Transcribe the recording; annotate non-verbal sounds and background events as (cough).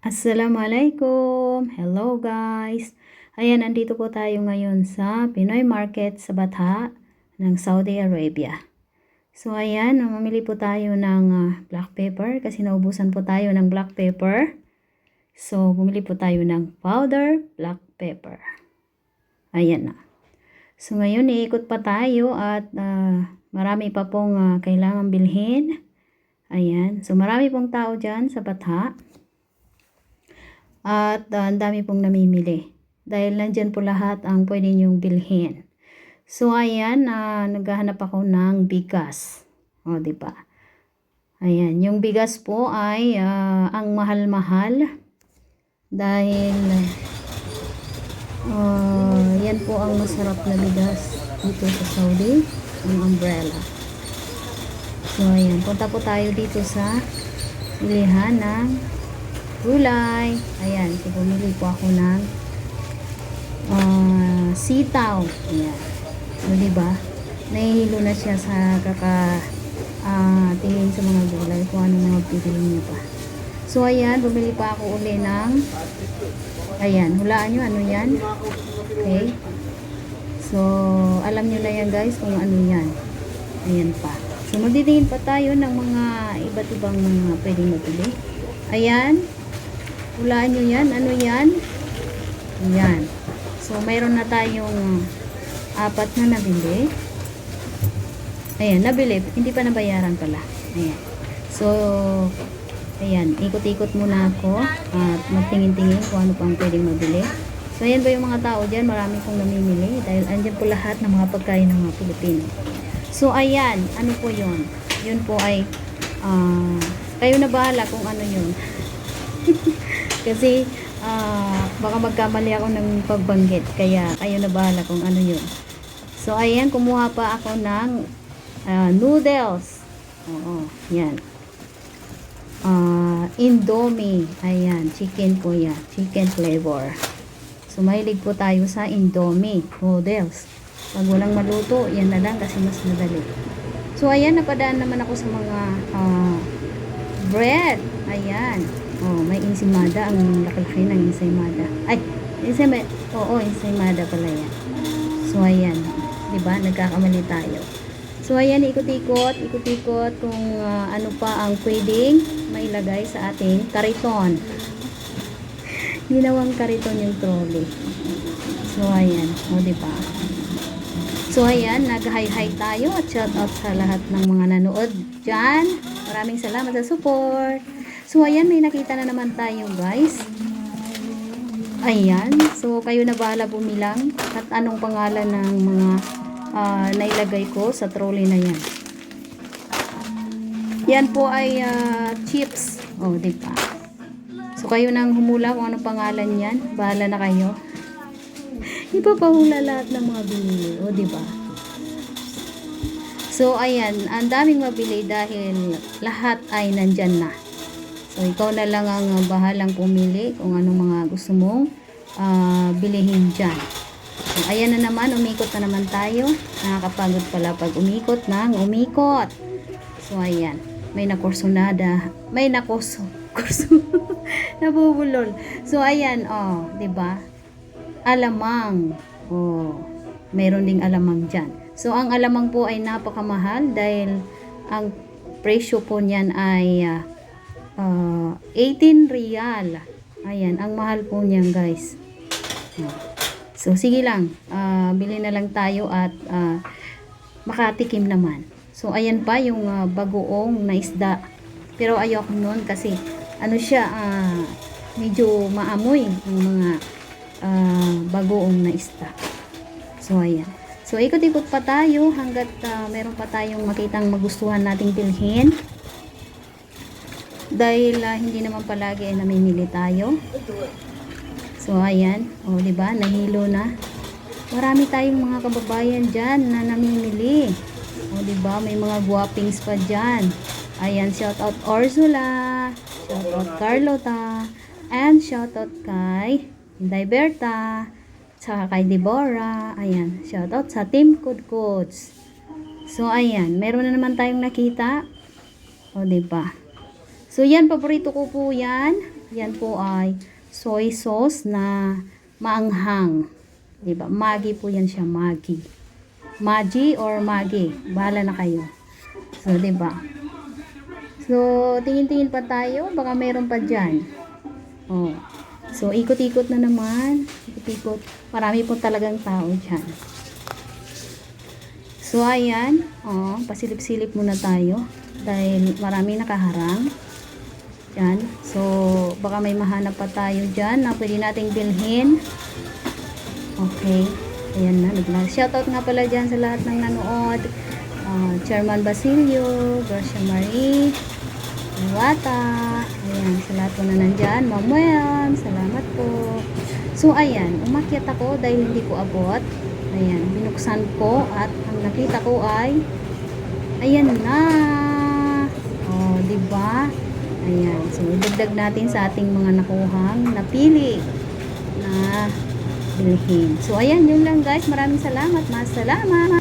Assalamualaikum! Hello guys! Ayan, andito po tayo ngayon sa Pinoy Market sa Batha ng Saudi Arabia. So ayan, mamili po tayo ng ah, black pepper kasi naubusan po tayo ng black pepper. So bumili po tayo ng powder black pepper. Ayan na. So ngayon, iikot pa tayo at ah, marami pa pong ah, kailangan bilhin. Ayan. So marami pong tao dyan sa Batha. At ah, ang dami pong namimili. Dahil nandyan po lahat ang pwede niyong bilhin. So, ayan, ah, naghahanap ako ng bigas. O, ba? Ayan, yung bigas po ay ah, ang mahal-mahal. Dahil, ah, yan po ang masarap na bigas dito sa Saudi. Ang umbrella. So, ayan, punta po tayo dito sa bilihan ng gulay. Ayan, so bumili po ako ng ah, sitaw. Ayan. So, di ba? Nahihilo na siya sa kaka ah, tingin sa mga gulay kung ano mga pipili niya pa. So, ayan, bumili pa ako uli ng ayan, hulaan nyo ano yan. Okay? So, alam nyo na yan guys kung ano yan. Ayan pa. So, magtitingin pa tayo ng mga iba't ibang mga pwedeng mabili. Ayan. Hulaan nyo yan. Ano yan? Ayan. So, mayroon na tayong apat na nabili. Ayan, nabili. Hindi pa nabayaran pala. Ayan. So, ayan. Ikot-ikot muna ako at magtingin-tingin kung ano pang pwedeng mabili. So, ayan ba yung mga tao dyan? Marami pong namimili dahil andyan po lahat ng mga pagkain ng mga Pilipino. So, ayan. Ano po yun? Yun po ay ah, kayo na bahala kung ano yun. (laughs) Kasi ah, baka magkamali ako ng pagbanggit. Kaya kayo na bahala kung ano yun. So, ayan. Kumuha pa ako ng ah, noodles. Oo. Yan. Ah, Indomie. Ayan. Chicken po yan. Chicken flavor. So, mahilig po tayo sa Indomie noodles. Pag walang maluto, yan na lang kasi mas madali. So, ayan, napadaan naman ako sa mga ah, bread. Ayan. Oh, may ensimada. Ang laki-laki ng ensimada. Ay, ensimada. Oo, ensimada pala yan. So, ayan. Diba? Nagkakamali tayo. So, ayan, ikot-ikot, ikot-ikot kung ah, ano pa ang pwedeng mailagay sa ating kariton. Ginawang kariton yung trolley. So, ayan. O, diba? So, ayan, nag-hi-hi tayo at shout out sa lahat ng mga nanood dyan. Maraming salamat sa support. So, ayan, may nakita na naman tayo, guys. Ayan. So, kayo na bahala bumilang at anong pangalan ng mga ah, nailagay ko sa trolley na yan. Yan po ay ah, chips. Oh, di ba? So, kayo nang humula kung anong pangalan yan. Bahala na kayo. (laughs) Ipapahula lahat ng mga binili. O, di ba? So, ayan. Ang daming mabili dahil lahat ay nandyan na. So, ikaw na lang ang uh, bahalang pumili kung anong mga gusto mong ah, bilihin dyan. So, ayan na naman. Umikot na naman tayo. Nakakapagod pala pag umikot ng umikot. So, ayan. May nakursunada. May nakurso. (laughs) Kurso. Nabubulol. So, ayan. Oh, ba alamang. Oh, meron ding alamang dyan. So, ang alamang po ay napakamahal dahil ang presyo po niyan ay ah, ah, 18 real. Ayan, ang mahal po niyan guys. Oh. So, sige lang. Ah, bili na lang tayo at ah, makatikim naman. So, ayan pa yung ah, bagoong na isda. Pero ayoko nun kasi ano siya, ah, medyo maamoy ang mga ah, bagoong na isda. So, ayan. So, ikot-ikot pa tayo hanggat ah, meron pa tayong makitang magustuhan nating bilhin. Dahil ah, hindi naman palagi ay namimili tayo. So, ayan. O, di ba? Nahilo na. Marami tayong mga kababayan dyan na namimili. O, di ba? May mga guwapings pa dyan. Ayan, shout out Ursula. Shout out Carlota. And shout out kay Inday Berta. Tsaka kay Deborah. Ayan, shout out sa Team Kudkuds. So, ayan. Meron na naman tayong nakita. O, di ba? So, yan. Paborito ko po yan. Yan po ay soy sauce na maanghang. Diba? Maggi po yan siya, Maggi. Maggi or Maggi. Bahala na kayo. So, diba? So, tingin-tingin pa tayo. Baka meron pa dyan. Oh. So, ikot-ikot na naman. Ikot-ikot. Marami po talagang tao dyan. So, ayan. Oh, pasilip-silip muna tayo. Dahil marami nakaharang. Yan. So, baka may mahanap pa tayo dyan na pwede nating bilhin. Okay. Ayan na. Nagla- Shoutout nga pala dyan sa lahat ng nanood. Ah, Chairman Basilio, Gracia Marie, Iwata. Ayan. Sa lahat po na nandyan. Ma'am salamat po. So, ayan. Umakyat ako dahil hindi ko abot. Ayan. Binuksan ko at ang nakita ko ay ayan na. So, idagdag natin sa ating mga nakuhang napili na bilhin. So, ayan. Yun lang guys. Maraming salamat. Mas salamat.